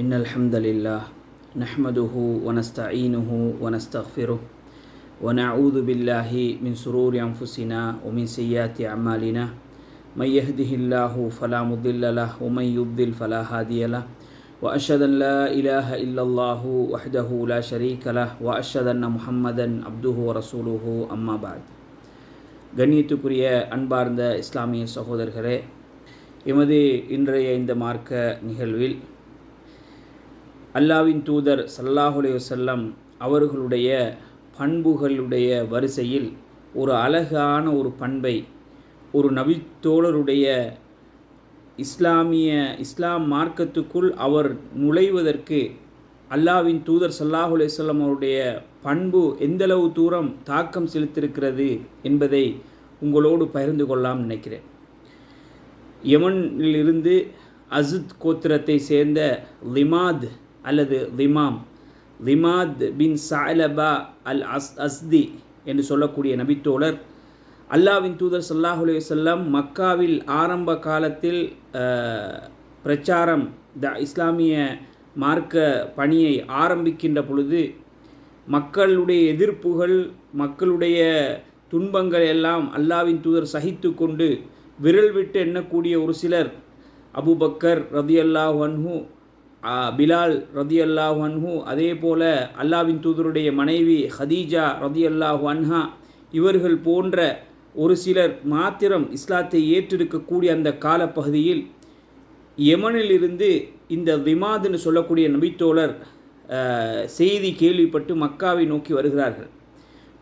إن الحمد لله نحمده ونستعينه ونستغفره ونعوذ بالله من سرور أنفسنا ومن سيئات أعمالنا. من يهده الله فلا مضل له ومن يضل فلا هادي له. وأشهد أن لا إله إلا الله وحده لا شريك له وأشهد أن محمدا عبده ورسوله. أما بعد கண்ணியத்துக்குரிய அன்பார்ந்த இஸ்லாமிய சகோதரர்களே எமது இன்றைய இந்த மார்க்க நிகழ்வில் அல்லாவின் தூதர் சல்லாஹுலே செல்லம் அவர்களுடைய பண்புகளுடைய வரிசையில் ஒரு அழகான ஒரு பண்பை ஒரு நபித்தோழருடைய இஸ்லாமிய இஸ்லாம் மார்க்கத்துக்குள் அவர் நுழைவதற்கு அல்லாவின் தூதர் சல்லாஹு செல்லம் அவருடைய பண்பு எந்தளவு தூரம் தாக்கம் செலுத்திருக்கிறது என்பதை உங்களோடு பகிர்ந்து கொள்ளலாம் நினைக்கிறேன். யமனிலிருந்து அசித் கோத்திரத்தை சேர்ந்த லிமாத் அல்லது லிமாம் லிமாத் பின் சாலபா அல் அஸ் அஸ்தி என்று சொல்லக்கூடிய நபித்தோழர். அல்லாவின் தூதர் சல்லாஹு செல்லம் மக்காவில் ஆரம்ப காலத்தில் பிரச்சாரம் த இஸ்லாமிய மார்க்க பணியை ஆரம்பிக்கின்ற பொழுது மக்களுடைய எதிர்ப்புகள் மக்களுடைய துன்பங்கள் எல்லாம் அல்லாவின் தூதர் சகித்து கொண்டு விரல் விட்டு எண்ணக்கூடிய ஒரு சிலர் அபுபக்கர் ரதியல்லாஹ் வன்ஹு பிலால் ரதி அல்லாஹ் அன்ஹு அதே போல அல்லாவின் தூதருடைய மனைவி ஹதீஜா ரதி அல்லாஹ் அன்ஹா இவர்கள் போன்ற ஒரு சிலர் மாத்திரம் இஸ்லாத்தை ஏற்றிருக்கக்கூடிய அந்த காலப்பகுதியில் யமனிலிருந்து இந்த விமாதுன்னு சொல்லக்கூடிய நபித்தோழர் செய்தி கேள்விப்பட்டு மக்காவை நோக்கி வருகிறார்கள்.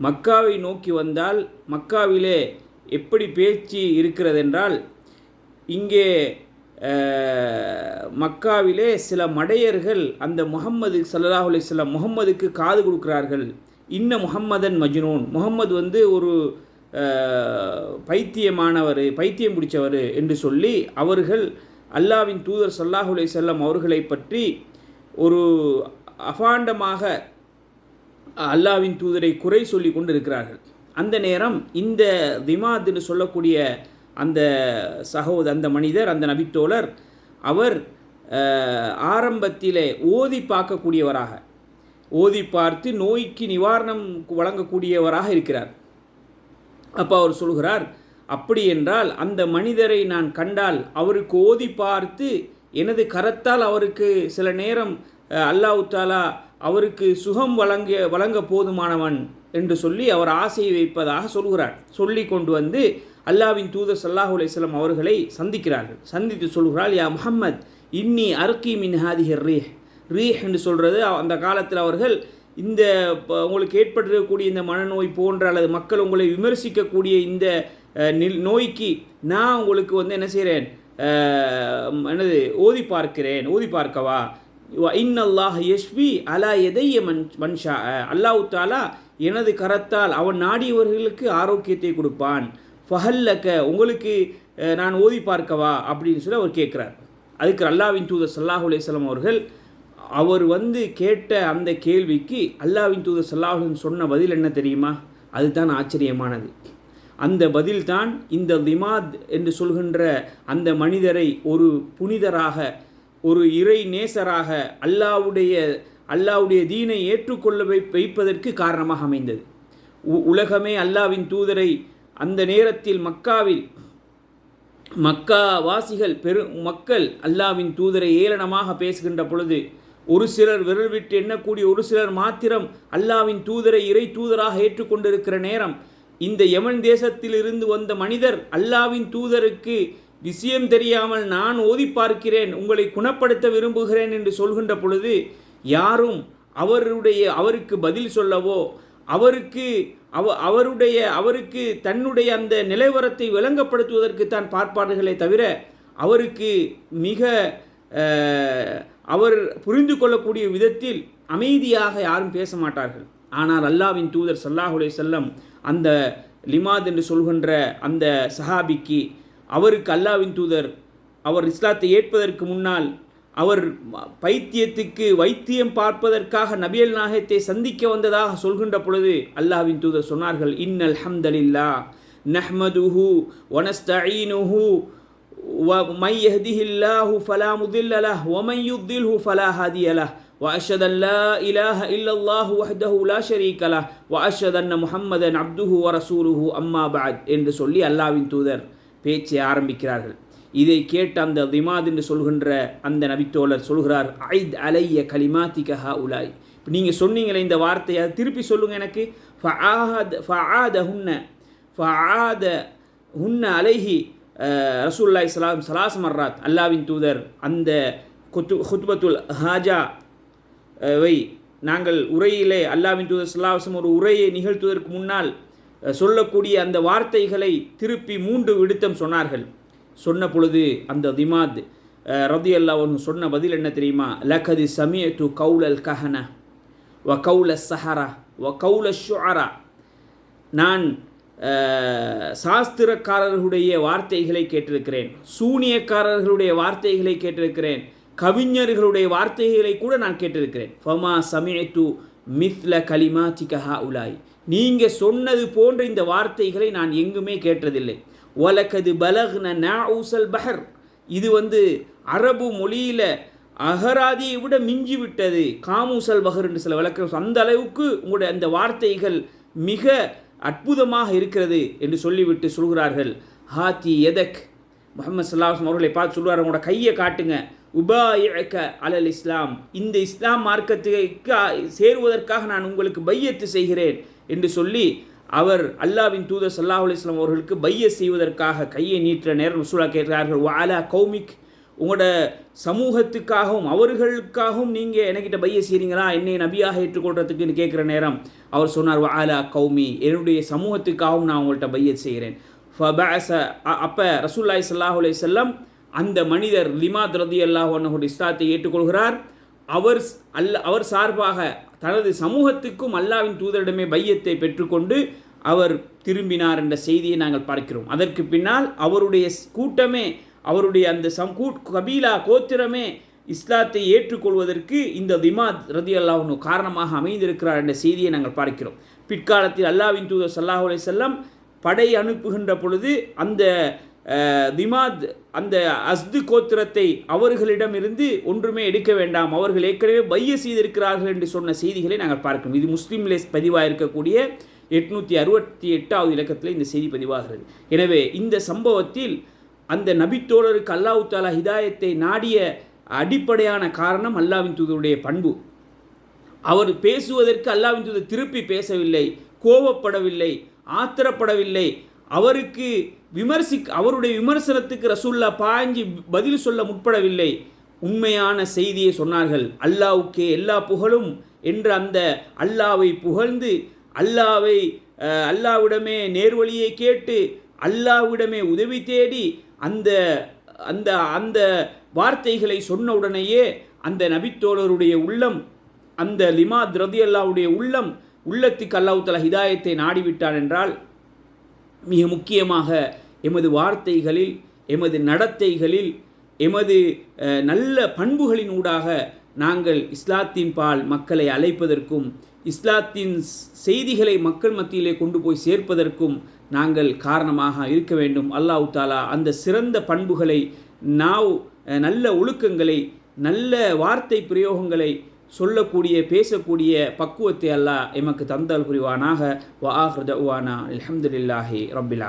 மக்காவை நோக்கி வந்தால் மக்காவிலே எப்படி பேச்சு இருக்கிறதென்றால் இங்கே மக்காவிலே சில மடையர்கள் அந்த முகம்மது சல்லாஹ் அலிஸ்லாம் முகம்மதுக்கு காது கொடுக்கிறார்கள். இன்ன முகம்மதன் மஜ்னூன். முகம்மது வந்து ஒரு பைத்தியமானவர் பைத்தியம் பிடிச்சவர் என்று சொல்லி அவர்கள் அல்லாவின் தூதர் சல்லாஹுலே அலை செல்லம் அவர்களை பற்றி ஒரு அபாண்டமாக அல்லாவின் தூதரை குறை சொல்லி கொண்டு இருக்கிறார்கள் அந்த நேரம் இந்த திமாத் என்று சொல்லக்கூடிய அந்த சகோத அந்த மனிதர் அந்த நபித்தோழர் அவர் ஆரம்பத்திலே ஓதி பார்க்கக்கூடியவராக ஓதி பார்த்து நோய்க்கு நிவாரணம் வழங்கக்கூடியவராக இருக்கிறார். அப்போ அவர் சொல்கிறார் அப்படி என்றால் அந்த மனிதரை நான் கண்டால் அவருக்கு ஓதி பார்த்து எனது கரத்தால் அவருக்கு சில நேரம் அல்லாஹு தாலா அவருக்கு சுகம் வழங்க வழங்க போதுமானவன் என்று சொல்லி அவர் ஆசையை வைப்பதாக சொல்கிறார். சொல்லி கொண்டு வந்து அல்லாவின் தூதர் சல்லாஹ் அலிஸ்லாம் அவர்களை சந்திக்கிறார்கள். சந்தித்து சொல்கிறாள் யா முஹம்மத் இன்னி அர்கி மின் ஹாதிஹர் ரீஹ் ரீஹ் என்று சொல்கிறது அந்த காலத்தில் அவர்கள் இந்த உங்களுக்கு ஏற்பட்டிருக்கக்கூடிய இந்த மனநோய் போன்ற அல்லது மக்கள் உங்களை விமர்சிக்கக்கூடிய இந்த நோய்க்கு நான் உங்களுக்கு வந்து என்ன செய்கிறேன் என்னது ஓதி பார்க்கிறேன் ஓதி பார்க்கவா? இன்னல்லாஹ் யஷ்வி அலா எதைய மன் மன்ஷா. அல்லாஹு தாலா எனது கரத்தால் அவன் நாடியவர்களுக்கு ஆரோக்கியத்தை கொடுப்பான். ஃபஹல்லக்க உங்களுக்கு நான் ஓதி பார்க்கவா? அப்படின்னு சொல்லி அவர் கேட்குறார். அதுக்கு அல்லாவின் தூதர் சல்லாஹ் அலையம் அவர்கள் அவர் வந்து கேட்ட அந்த கேள்விக்கு அல்லாவின் தூதர் சல்லாஹன் சொன்ன பதில் என்ன தெரியுமா? அதுதான் ஆச்சரியமானது. அந்த பதில்தான் இந்த விமாத் என்று சொல்கின்ற அந்த மனிதரை ஒரு புனிதராக ஒரு இறை நேசராக அல்லாவுடைய அல்லாவுடைய தீனை ஏற்றுக்கொள்ள வை வைப்பதற்கு காரணமாக அமைந்தது. உலகமே அல்லாவின் தூதரை அந்த நேரத்தில் மக்காவில் மக்கா வாசிகள் பெரு மக்கள் அல்லாவின் தூதரை ஏளனமாக பேசுகின்ற பொழுது ஒரு சிலர் விரல் விட்டு எண்ணக்கூடிய ஒரு சிலர் மாத்திரம் அல்லாவின் தூதரை இறை தூதராக ஏற்றுக்கொண்டிருக்கிற நேரம் இந்த யமன் தேசத்தில் இருந்து வந்த மனிதர் அல்லாவின் தூதருக்கு விஷயம் தெரியாமல் நான் ஓதி பார்க்கிறேன் உங்களை குணப்படுத்த விரும்புகிறேன் என்று சொல்கின்ற பொழுது யாரும் அவருடைய அவருக்கு பதில் சொல்லவோ அவருக்கு அவ அவருடைய அவருக்கு தன்னுடைய அந்த நிலைவரத்தை விளங்கப்படுத்துவதற்கு தான் பார்ப்பார்களே தவிர அவருக்கு மிக அவர் புரிந்து கொள்ளக்கூடிய விதத்தில் அமைதியாக யாரும் பேச மாட்டார்கள். ஆனால் அல்லாவின் தூதர் சல்லாஹுலே செல்லம் அந்த லிமாத் என்று சொல்கின்ற அந்த சஹாபிக்கு அவருக்கு அல்லாவின் தூதர் அவர் இஸ்லாத்தை ஏற்பதற்கு முன்னால் அவர் பைத்தியத்துக்கு வைத்தியம் பார்ப்பதற்காக நபியல் நாயகத்தை சந்திக்க வந்ததாக சொல்கின்ற பொழுது அல்லாவின் தூதர் சொன்னார்கள் இன்னல் ஹம்தலில்லா நஹ்மதுஹு வனஸ்தஈனுஹு ومن يهده الله فلا مضل له ومن يضلله فلا هادي له واشهد ان لا اله الا الله وحده لا شريك له واشهد ان محمدا عبده ورسوله اما بعد என்று சொல்லி அல்லாஹ்வின் தூதர் பேச்சை ஆரம்பிக்கிறார்கள். இதை கேட்டு அந்த திமாத் என்று சொல்கின்ற அந்த நபித்தோழர் சொல்கிறார் ஐத் அலைய கலிமாத்திக உலாய் இப்போ நீங்கள் சொன்னீங்களே இந்த வார்த்தையை அதை திருப்பி சொல்லுங்கள் எனக்கு. ஃபஆத் ஃபஆத ஹுன்ன ஃபஆத ஹுன்ன அலைஹி ரசூல்லாய் சலாம் சலாஸ் மர்ராத். அல்லாவின் தூதர் அந்த குத்து ஹுத்பத்துல் ஹாஜா வை நாங்கள் உரையிலே அல்லாவின் தூதர் சல்லாஹம் ஒரு உரையை நிகழ்த்துவதற்கு முன்னால் சொல்லக்கூடிய அந்த வார்த்தைகளை திருப்பி மூன்று விடுத்தம் சொன்னார்கள். சொன்ன பொழுது அந்த திமாத் ரதி அல்லாஹ் சொன்ன பதில் என்ன தெரியுமா? லகதி சமிய டு கவுலல் கஹன வ கவுல சஹரா வ கவுல ஷுஆரா நான் சாஸ்திரக்காரர்களுடைய வார்த்தைகளை கேட்டிருக்கிறேன் சூனியக்காரர்களுடைய வார்த்தைகளை கேட்டிருக்கிறேன் கவிஞர்களுடைய வார்த்தைகளை கூட நான் கேட்டிருக்கிறேன். ஃபமா சமியத்து மித்ல கலிமா சிகஹா உலாய் நீங்கள் சொன்னது போன்ற இந்த வார்த்தைகளை நான் எங்குமே கேட்டதில்லை. ஒலக்கது பலக்ன நவுசல் பஹர். இது வந்து அரபு மொழியில் அகராதியை விட மிஞ்சி விட்டது. காமூசல் பஹர் என்று சில விளக்கம் அந்த அளவுக்கு உங்களுடைய அந்த வார்த்தைகள் மிக அற்புதமாக இருக்கிறது என்று சொல்லிவிட்டு சொல்கிறார்கள். ஹாத்தி எதக் முகமது சல்லாஹம் அவர்களை பார்த்து சொல்வார் உங்களோட கையை காட்டுங்க. உபாயிக்க அலல் இஸ்லாம். இந்த இஸ்லாம் மார்க்கத்துக்கு சேருவதற்காக நான் உங்களுக்கு பையத்து செய்கிறேன் என்று சொல்லி அவர் அல்லாவின் தூதர் சல்லாஹ் அலிஸ்லாம் அவர்களுக்கு பைய செய்வதற்காக கையை நீட்டுற நேரம் ரசூலா கேட்கிறார்கள் வாலா கௌமிக் உங்களோட சமூகத்துக்காகவும் அவர்களுக்காகவும் நீங்கள் என்கிட்ட பைய செய்கிறீங்களா என்னை நபியாக ஏற்றுக்கொள்றதுக்குன்னு கேட்குற நேரம் அவர் சொன்னார் வாலா கௌமி என்னுடைய சமூகத்துக்காகவும் நான் உங்கள்கிட்ட பைய செய்கிறேன். ஃபபஅஸ அப்போ ரசூல்லாய் சல்லாஹ் அலைஹி அந்த மனிதர் லிமாத் ரதி அல்லாஹ் இஸ்லாத்தை ஏற்றுக்கொள்கிறார். அவர் அல்ல அவர் சார்பாக தனது சமூகத்துக்கும் அல்லாவின் தூதரிடமே பையத்தை பெற்றுக்கொண்டு அவர் திரும்பினார் என்ற செய்தியை நாங்கள் பார்க்கிறோம். அதற்கு பின்னால் அவருடைய கூட்டமே அவருடைய அந்த சம் கபீலா கோத்திரமே இஸ்லாத்தை ஏற்றுக்கொள்வதற்கு இந்த திமாத் ரதி அல்லாஹ்னு காரணமாக அமைந்திருக்கிறார் என்ற செய்தியை நாங்கள் பார்க்கிறோம். பிற்காலத்தில் அல்லாவின் தூதர் சல்லாஹ் அலி செல்லம் படை அனுப்புகின்ற பொழுது அந்த திமாத் அந்த அஸ்து கோத்திரத்தை அவர்களிடமிருந்து ஒன்றுமே எடுக்க வேண்டாம். அவர்கள் ஏற்கனவே பைய செய்திருக்கிறார்கள் என்று சொன்ன செய்திகளை நாங்கள் பார்க்கணும் இது முஸ்லீம்லே பதிவாக இருக்கக்கூடிய எட்நூற்றி அறுபத்தி எட்டாவது இலக்கத்தில் இந்த செய்தி பதிவாகிறது. எனவே இந்த சம்பவத்தில் அந்த நபித்தோழருக்கு அல்லாஹு தாலா ஹிதாயத்தை நாடிய அடிப்படையான காரணம் அல்லாவின் தூதருடைய பண்பு. அவர் பேசுவதற்கு அல்லாவின் தூதர் திருப்பி பேசவில்லை கோபப்படவில்லை ஆத்திரப்படவில்லை அவருக்கு விமர்சிக் அவருடைய விமர்சனத்துக்கு ரசூல்லா பாய்ஞ்சி பதில் சொல்ல முற்படவில்லை. உண்மையான செய்தியை சொன்னார்கள். அல்லாவுக்கே எல்லா புகழும் என்று அந்த அல்லாவை புகழ்ந்து அல்லாவை அல்லாவிடமே நேர்வழியை கேட்டு அல்லாவிடமே உதவி தேடி அந்த அந்த அந்த வார்த்தைகளை சொன்ன உடனேயே அந்த நபித்தோழருடைய உள்ளம் அந்த லிமா திரதி அல்லாவுடைய உள்ளம் உள்ளத்துக்கு அல்லாஹ் தலா ஹிதாயத்தை நாடிவிட்டான் என்றால் மிக முக்கியமாக எமது வார்த்தைகளில் எமது நடத்தைகளில் எமது நல்ல பண்புகளின் ஊடாக நாங்கள் இஸ்லாத்தின் பால் மக்களை அழைப்பதற்கும் இஸ்லாத்தின் செய்திகளை மக்கள் மத்தியிலே கொண்டு போய் சேர்ப்பதற்கும் நாங்கள் காரணமாக இருக்க வேண்டும். அல்லாஹ் தாலா அந்த சிறந்த பண்புகளை நாவ் நல்ல ஒழுக்கங்களை நல்ல வார்த்தை பிரயோகங்களை சொல்லக்கூடிய பேசக்கூடிய பக்குவத்தை அல்லாஹ் எமக்கு தந்தல் புரிவானாக. வ ஆஹ்ரு தஅவானா அல்ஹம்துலில்லாஹி ரப்பில்